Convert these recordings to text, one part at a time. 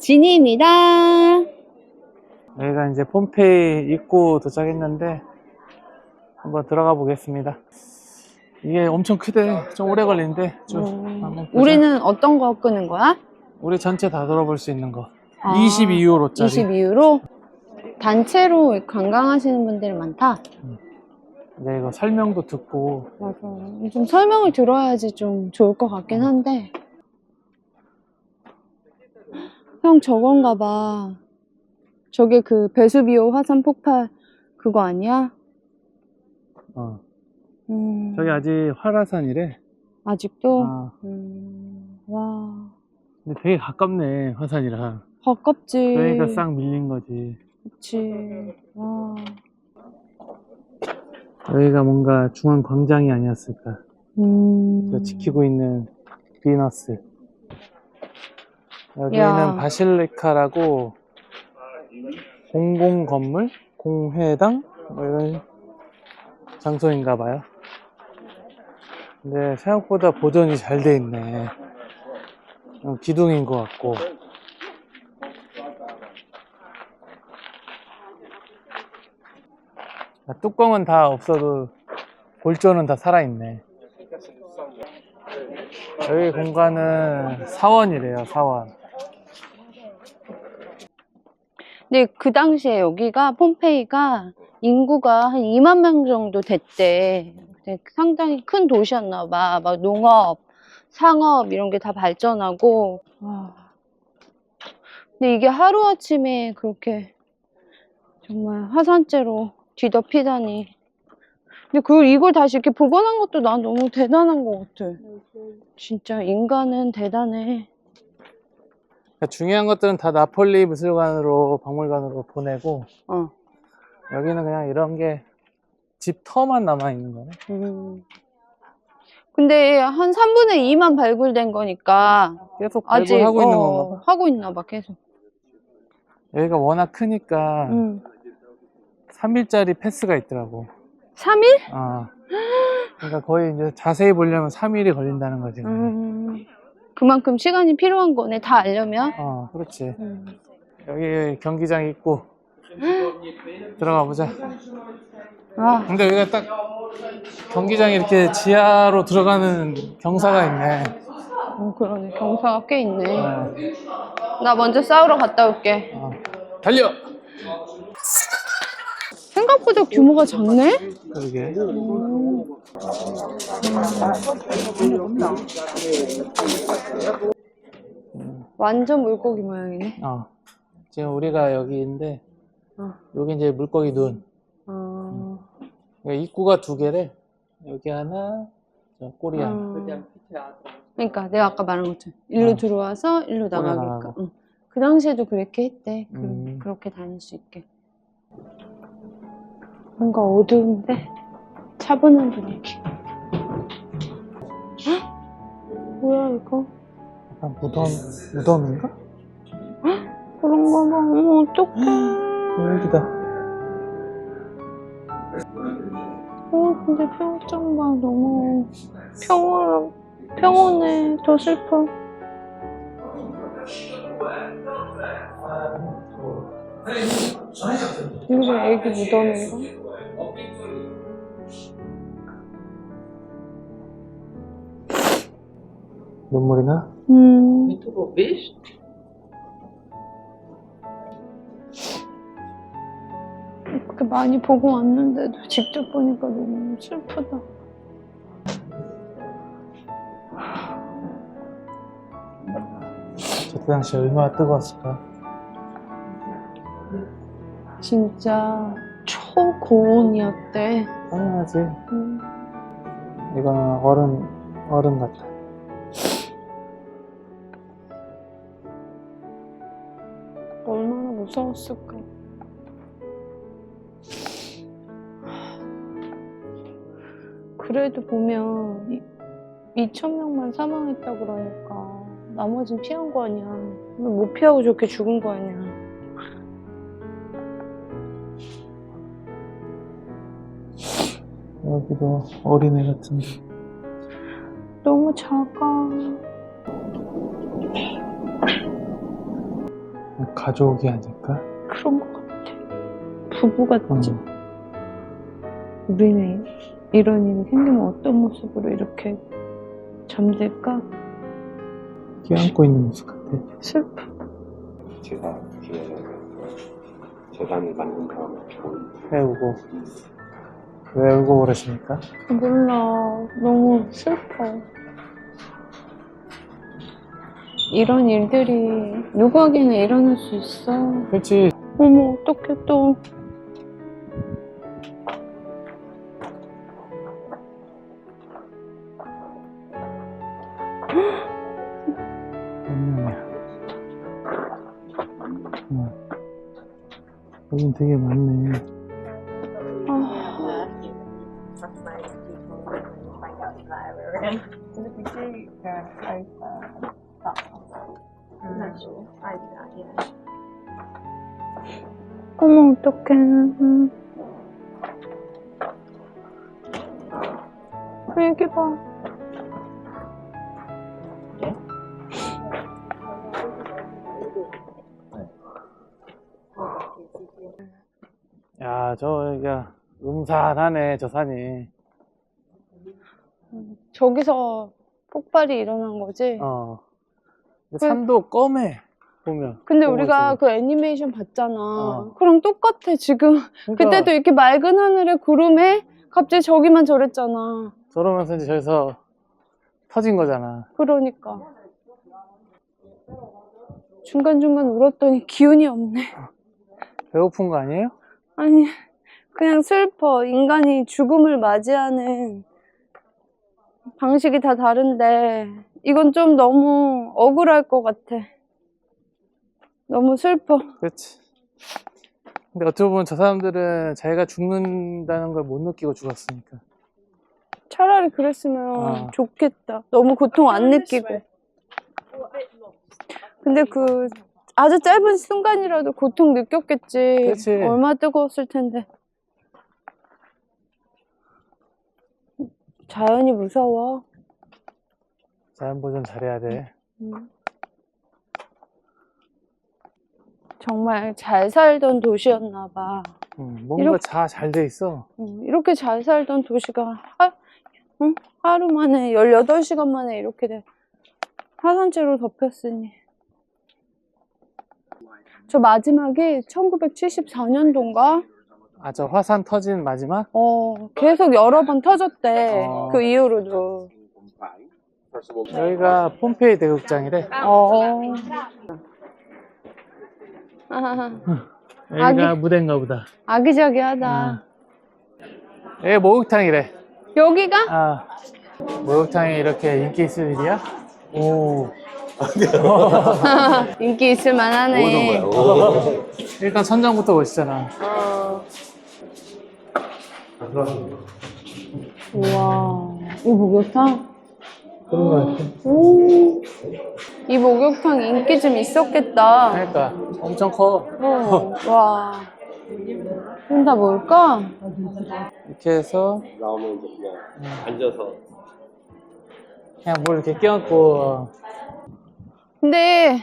진희입니다. 여기가 이제 폼페이 입구 도착했는데 한번 들어가 보겠습니다. 이게 엄청 크대. 좀 오래 걸리는데 좀 음, 한번 보자. 우리는 어떤 거 끄는 거야? 우리 전체 다 돌아볼 수 있는 거. 아, 22유로짜리. 22유로? 단체로 관광하시는 분들이 많다. 이제 이거 설명도 듣고 맞아. 좀 설명을 들어야지 좀 좋을 것 같긴 한데. 형 저건가 봐. 저게 그 베수비오 화산 폭발 그거 아니야? 어. 음, 저기 아직 활화산이래. 아직도? 아, 음, 와. 근데 되게 가깝네 화산이랑. 가깝지. 그러니까 싹 밀린 거지. 그치. 와. 여기가 뭔가 중앙 광장이 아니었을까. 음. 저 지키고 있는 비너스. 여기는 야. 바실리카라고 공공 건물, 공회당 뭐 이런 장소인가 봐요. 근데 생각보다 보존이 잘 돼 있네. 어, 기둥인 것 같고. 아, 뚜껑은 다 없어도 골조는 다 살아있네. 여기 공간은 사원이래요, 사원. 근데 그 당시에 여기가 폼페이가 인구가 한 2만 명 정도 됐대. 상당히 큰 도시였나 봐. 막 농업, 상업 이런 게 다 발전하고. 와. 근데 이게 하루아침에 그렇게 정말 화산재로 뒤덮이다니. 근데 그 이걸 다시 이렇게 복원한 것도 난 너무 대단한 것 같아. 진짜 인간은 대단해. 그러니까 중요한 것들은 다 나폴리 미술관으로, 박물관으로 보내고, 어. 여기는 그냥 이런 게 집 터만 남아 있는 거네. 음. 근데 한 3분의 2만 발굴된 거니까 계속 아직 발굴하고 있는 어, 건가 봐. 하고 있나 봐 계속. 여기가 워낙 크니까 음. 3일짜리 패스가 있더라고. 3일? 아. 그러니까 거의 이제 자세히 보려면 3일이 걸린다는 거지. 음. 그만큼 시간이 필요한 거네 다 알려면. 어, 그렇지. 음. 여기 경기장 있고, 들어가 보자. 아, 근데 여기가 딱 경기장이 이렇게 지하로 들어가는 경사가 있네. 어, 그러네 경사가 꽤 있네. 어, 나 먼저 싸우러 갔다 올게. 어. 달려! 생각보다 규모가 작네? 그러게. 음. 완전 물고기 모양이네. 어. 지금 우리가 여기인데, 어. 여기 이제 물고기 눈. 어. 그러니까 입구가 두 개래. 여기 하나, 저 꼬리 하나. 음. 그러니까 내가 아까 말한 것처럼 일로 어. 들어와서 일로 나가게끔. 나가고. 응. 그 당시에도 그렇게 했대. 그, 음. 그렇게 다닐 수 있게. 뭔가 어두운데 차분한 분위기. 헉? 뭐야 이거? 약간 무덤, 무덤인가? 그런가 봐. 어머 어떡해. 여기다. 어 근데 평점 봐 너무 평온 평온해. 더 슬퍼. 여기가 애기 무덤인가? 눈물이 나? 음. Bom. Beijo. 그렇게 많이 보고 왔는데도 직접 보니까 너무 슬프다. 저때 당시 얼마나 뜨거웠을까? 진짜 초고온이었대. 당연하지. 음. 이거는 얼음, 얼음 같아. 얼마나 무서웠을까. 그래도 보면 2천 명만 사망했다 그러니까 나머진 피한 거 아니야. 왜못 피하고 저렇게 죽은 거 아니야. 여기도 어린애 같은데. 너무 작아. 가족이 아닐까? 그런 것 같아. 부부 같지? 어. 우리는 이런 일이 생기면 어떤 모습으로 이렇게 잠들까? 껴안고 있는 모습 같아. 슬퍼. 제가 기회를 재단을 만든 다음에 배우고 왜 울고 그러십니까? 몰라. 너무 슬퍼. 이런 일들이 누구에게나 일어날 수 있어. 그렇지 어머, 어떡해, 또. 음. 어. 여긴 되게 많네. 어머, 어떡해. 음. 애기 봐. 야, 저기가 음산하네, 저 산이. 저기서 폭발이 일어난 거지? 어. 근데 산도 검해, 보면. 근데 우리가. 그 애니메이션 봤잖아. 어. 그랑 똑같아, 지금. 그러니까 그때도 이렇게 맑은 하늘에 구름에 갑자기 저기만 저랬잖아. 저러면서 이제 저기서 터진 거잖아. 그러니까. 중간중간 울었더니 기운이 없네. 배고픈 거 아니에요? 아니, 그냥 슬퍼. 인간이 죽음을 맞이하는 방식이 다 다른데, 이건 좀 너무 억울할 것 같아. 너무 슬퍼. 그렇지. 근데 어떻게 보면 저 사람들은 자기가 죽는다는 걸 못 느끼고 죽었으니까. 차라리 그랬으면 어. 좋겠다. 너무 고통 안 느끼고. 근데 그 아주 짧은 순간이라도 고통 느꼈겠지. 그치. 얼마나 뜨거웠을 텐데. 자연이 무서워. 자연 보존 잘해야 돼. 음. 정말 잘 살던 도시였나 봐. 음, 뭔가 이렇게- 다 잘 돼 있어. 음, 이렇게 잘 살던 도시가 하, 응? 하루 만에 18시간 만에 이렇게 돼. 화산재로 덮였으니. 저 마지막이 1974년도인가? 아, 저 화산 터진 마지막? 어, 계속 여러 번 터졌대. 어. 그 이후로도. 여기가 폼페이 대극장이래. 어. 아하하, 여기가 아기- 무대인가 보다. 아기자기하다. 아. 여기 목욕탕이래. 여기가? 아, 목욕탕이 이렇게 인기 있을 일이야? 오. 인기 있을 만하네. 일단 천장부터 멋있잖아. 어. 우와, 이 목욕탕? 그런 거 같아. 오, 이 목욕탕 인기 좀 있었겠다. 그러니까 엄청 커. 어, 와. 이건 다 뭘까? 이렇게 해서 나오면 이제 그냥 앉아서 그냥 뭘 이렇게 껴안고 근데,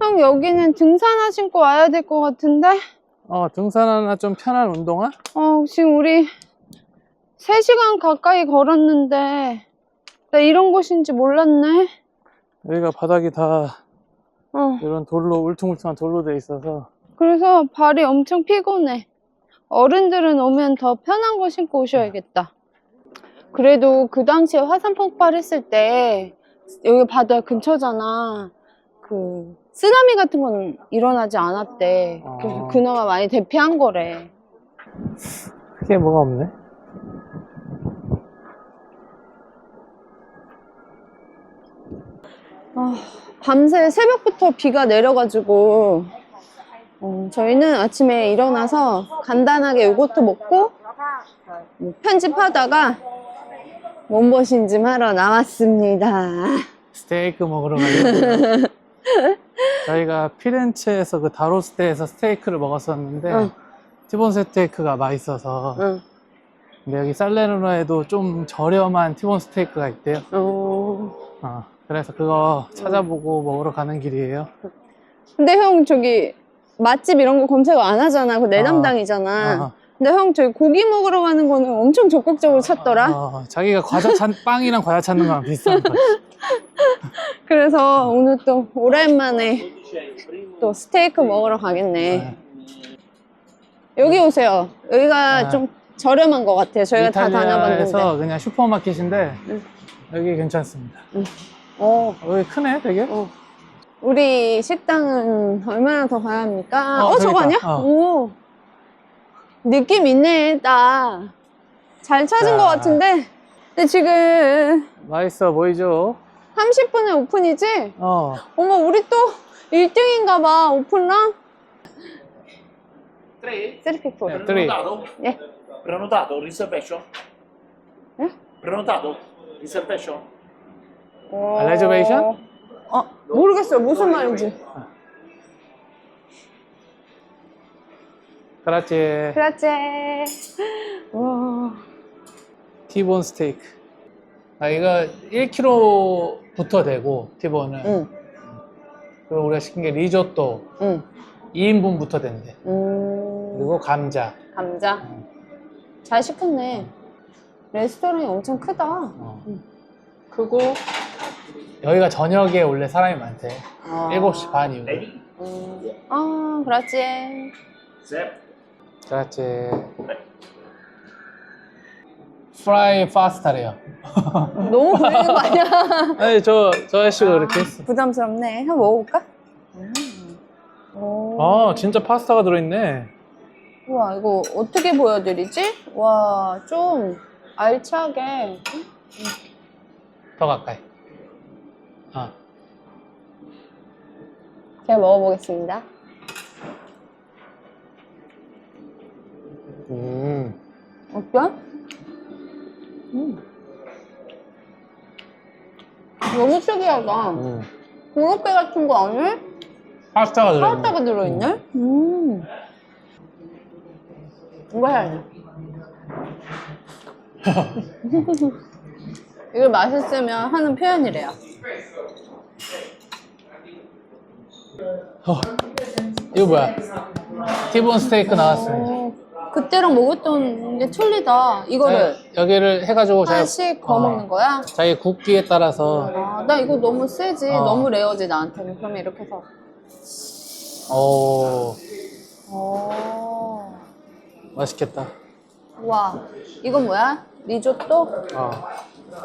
형 여기는 등산화 신고 와야 될 것 같은데? 어 등산하나 좀 편한 운동화? 어, 지금 우리 3시간 가까이 걸었는데, 나 이런 곳인지 몰랐네. 여기가 바닥이 다 어, 이런 돌로 울퉁불퉁한 돌로 돼 있어서 그래서 발이 엄청 피곤해. 어른들은 오면 더 편한 거 신고 오셔야겠다. 그래도 그 당시에 화산 폭발했을 때 여기 바다 근처잖아. 그 쓰나미 같은 건 일어나지 않았대. 그래서 아. 그나마 많이 대피한 거래. 크게 뭐가 없네. 아, 밤새 새벽부터 비가 내려가지고 어, 저희는 아침에 일어나서 간단하게 요거트 먹고 뭐 편집하다가 몸보신 좀 하러 나왔습니다. 스테이크 먹으러 가려고. 저희가 피렌체에서 그 다로스테에서 스테이크를 먹었었는데 응. 티본 스테이크가 맛있어서 응. 근데 여기 살레르노에도 좀 저렴한 티본 스테이크가 있대요. 어, 어, 그래서 그거 찾아보고 먹으러 가는 길이에요. 근데 형 저기 맛집 이런 거 검색 안 하잖아. 그내 아. 담당이잖아. 어, 근데 형 저기 고기 먹으러 가는 거는 엄청 적극적으로 찾더라. 어, 자기가 과자 찾, 빵이랑 과자 찾는 거랑 비슷한 거. 그래서 오늘 또 오랜만에 또 스테이크 먹으러 가겠네. 여기 오세요. 여기가 아. 좀 저렴한 것 같아요. 저희가 다 다녀봤는데. 이탈리아에서 그냥 슈퍼마켓인데 응. 여기 괜찮습니다. 어, 여기 크네, 되게. 어. 우리 식당은 얼마나 더 가야 합니까? 어, 어, 저거 저기 아니야? 있다. 어. 오. 느낌 있네, 딱. 잘 찾은 자. 것 같은데. 근데 지금 맛있어 보이죠? 30분에 오픈이지? 어. 어머, 우리 또 1등인가 봐, 오픈랑? Tre? 쓰리피포. 네, three. Prenotato? 예. Prenotato, reservation? Eh? Prenotato, reservation? 어... 레저베이션? 어, 모르겠어요. 무슨 말인지. 그렇지. 그렇지. 와. 티본 스테이크. 아, 이거 1kg부터 되고, 티본은. 응, 그리고 우리가 시킨 게 리조또 응. 2인분부터 된대. 음, 그리고 감자. 감자. 잘 시켰네. 레스토랑이 엄청 크다. 어. 크고, 여기가 저녁에 원래 사람이 많대. 아. 7시 반 이후. Ready? 음. 아, 그렇지. Zep. 그렇지. 프 라이 파스타래요. 너무 굴리는 거 아니야? 아니, 저, 저 아저씨가 그렇게 했어. 부담스럽네. 한번 먹어볼까? 음. 오. 아, 진짜 파스타가 들어있네. 우와, 이거 어떻게 보여드리지? 와, 좀 알차게. 더 가까이. 아, 제가 먹어보겠습니다. 음. 어때? 음. 너무 특이하다. 음. 고로케 같은 거 안에 파스타가 들어있네. 파스타가 들어있네? 음. 이거 해야 돼. 이걸 맛있으면 하는 표현이래요. 어, 이거 뭐야? 티본 스테이크 나왔습니다. 어, 그때랑 먹었던 게 틀리다. 이거를 자, 여기를 해가지고 자기, 하나씩 거 어, 먹는 거야? 자기 굽기에 따라서 아, 나 이거 너무 세지. 어. 너무 레어지, 나한테는. 그러면 이렇게 해서. 오 어. 맛있겠다. 와, 이건 뭐야? 리조또? 어.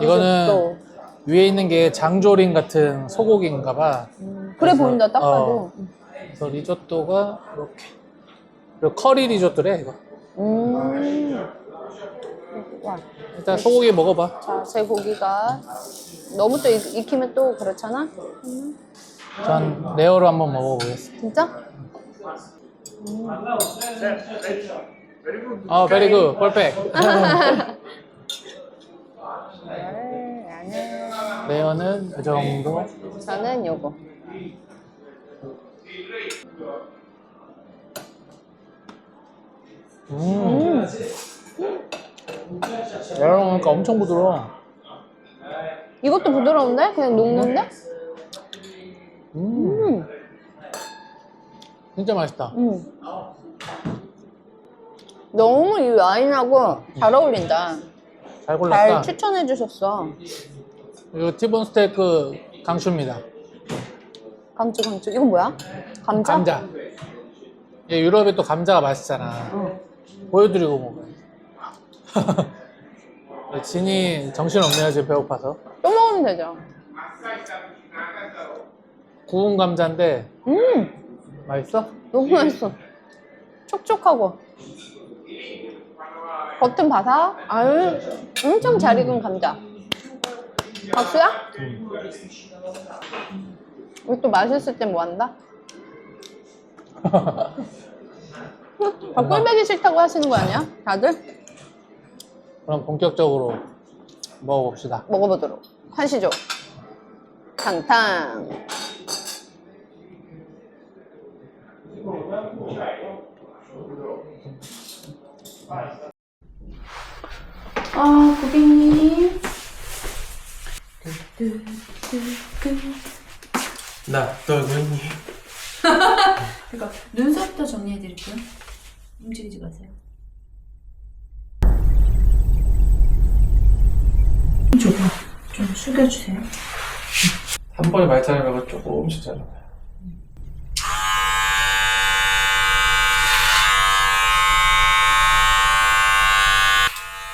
이거는 리조또. 위에 있는 게 장조림 같은 소고기인가봐. 음, 그래 그래서, 보인다, 딱 봐도. 그래서 리조또가 이렇게. 그리고 커리 리조또래 이거. 음. 와, 일단 소고기 먹어봐. 자, 제 고기가 너무 또 익, 익히면 또 그렇잖아? 전 레어로 한번 먹어보겠습니다. 진짜? 아, 베리 굿, 펄펙. 레어는 이 정도. 저는 요거. 음. 레어로 먹으니까 엄청 부드러워. 이것도 부드러운데? 그냥 녹는데? 음. 음. 진짜 맛있다. 음. 너무 이 와인하고 잘 어울린다. 잘잘 골랐다. 추천해 주셨어. 이거 티본 스테이크 강추입니다. 강추, 강추. 이건 뭐야? 감자? 감자. 예, 유럽에 또 감자가 맛있잖아. 어. 보여드리고 먹어요. 진이 정신없네요, 지금 배고파서. 또 먹으면 되죠. 구운 감자인데, 음, 맛있어? 너무 맛있어. 촉촉하고. 겉은 바삭. 아유, 엄청 잘 익은 감자. 박수야? 우리 또 맛있을 땐 뭐 한다? 아, 꼴배기 싫다고 하시는 거 아니야? 다들? 그럼 본격적으로 먹어봅시다. 먹어보도록 하시죠. 탕탕. 아, 고객님. 나 떨고 있니? 그러니까 눈썹부터 정리해드릴게요. 움직이지 마세요. 줘봐. 좀 숙여주세요. 한 번에 많이 자르면 조금씩 자르면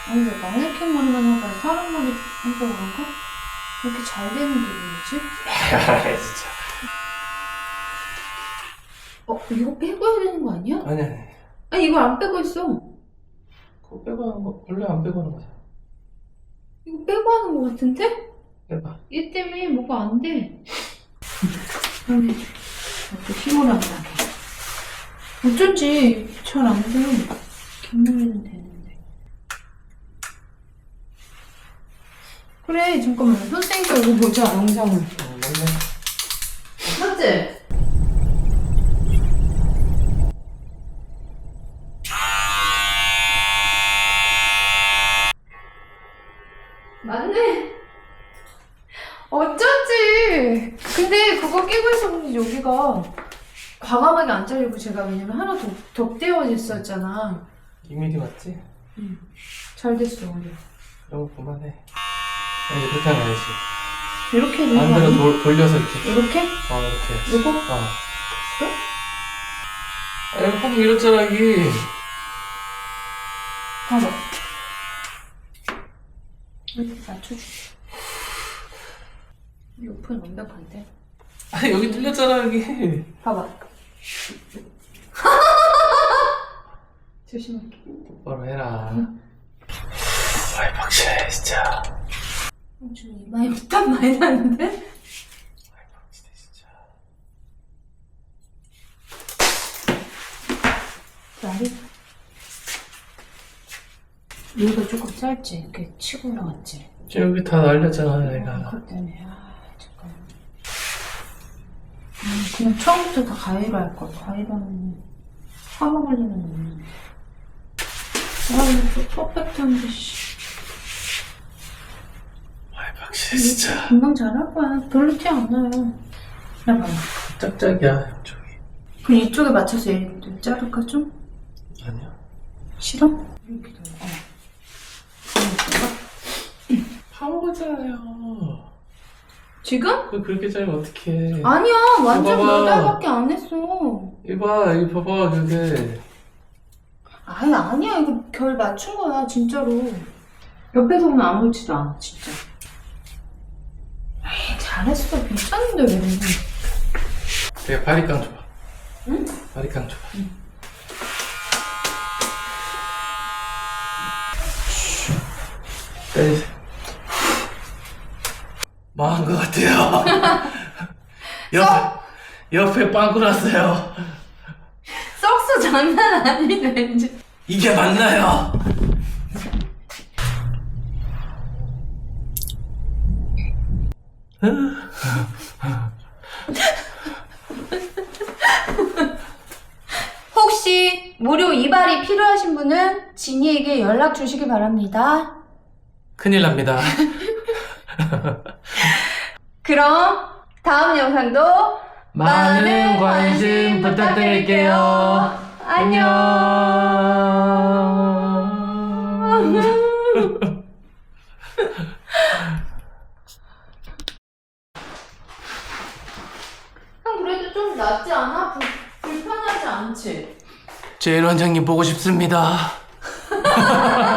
아니 왜 마네킹 머리만 하고 사람 머리 한다고 그런가? 왜 이렇게 잘 되는데 그러지? 아 진짜 어 이거 빼고 해야 되는 거 아니야? 아니 아니 아니 이걸 안 빼고 있어. 그거 빼고 하는 거 원래 안 빼고 하는 거잖아 이거 빼고 하는 거 같은데? 빼봐 얘 때문에 뭐가 안 돼. 힘을 안 나게. 어쩐지 잘 안 돼. 김물리는 되는데. 그래 잠깐만 선생님 거 이거 보자 영상을. 음, 맞네 맞지? 과감하게 안 잘리고 제가 왜냐면 하나 더 덧대어 있었잖아. 2mm 맞지? 잘 됐어. 우리. 그럼 그만해 아니 그렇게 하면 알지 이렇게 되는 거 반대로 아니야? 돌, 돌려서 이렇게 이렇게? 어 이렇게 이거? 어 그래? 아니 꼭 이렇잖아 이게 봐봐. 이렇게 맞춰줄게. 옆은 완벽한데? 아니 여기 뚫렸잖아 여기 봐봐. 조심할게. 똑바로 해라 아이 박시해 진짜 어, 저 이마에 땀 많이 나는데? 진짜 진짜 날이? 여기가 조금 짧지? 이렇게 치고 올라갔지? 저 여기 다 날렸잖아 내가 그것 때문에. 아, 그냥 처음부터 다 가위로 할 걸. 가위로 하면 걸리면 없는데. 아, 이거 좀 퍼펙트한데, 씨. 아이 박시해 진짜 금방 잘할 거야. 별로 티 안 나요. 해봐. 짝짝이야 이쪽이 그 이쪽에 맞춰서 얘를 자를까 좀? 아니야 싫어? 이렇게 더. 어. 파먹었잖아요 지금? 그 그렇게 자르면 어떡해 아니야, 완전 봐봐. 몇 달밖에 안 했어. 이봐 이거 봐봐 그게 아니, 아니야. 이거 결 맞춘 거야, 진짜로. 옆에서 보면 아무렇지도 않아, 진짜. 에이, 잘했어. 괜찮은데, 왜. 내가 바리깡 줘봐 응? 바리깡 줘봐 때리세요 망한 것 같아요 옆에 옆에 빵꾸 났어요 썩소 장난 아니네, 왠지. 이게 맞나요? 혹시 무료 이발이 필요하신 분은 지니에게 연락 주시기 바랍니다. 큰일 납니다 그럼 다음 영상도 많은 관심 부탁드릴게요 안녕. 형 그래도 좀 낫지 않아? 불, 불편하지 않지? 제일 원장님 보고 싶습니다